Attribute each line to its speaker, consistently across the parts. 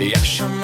Speaker 1: Yaşam.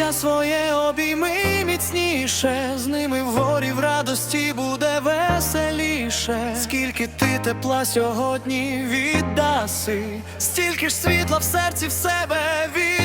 Speaker 1: життя своє обійми міцніше, з ними в горі в радості буде веселіше. Скільки ти тепла сьогодні віддаси, стільки ж світла в серці в себе від.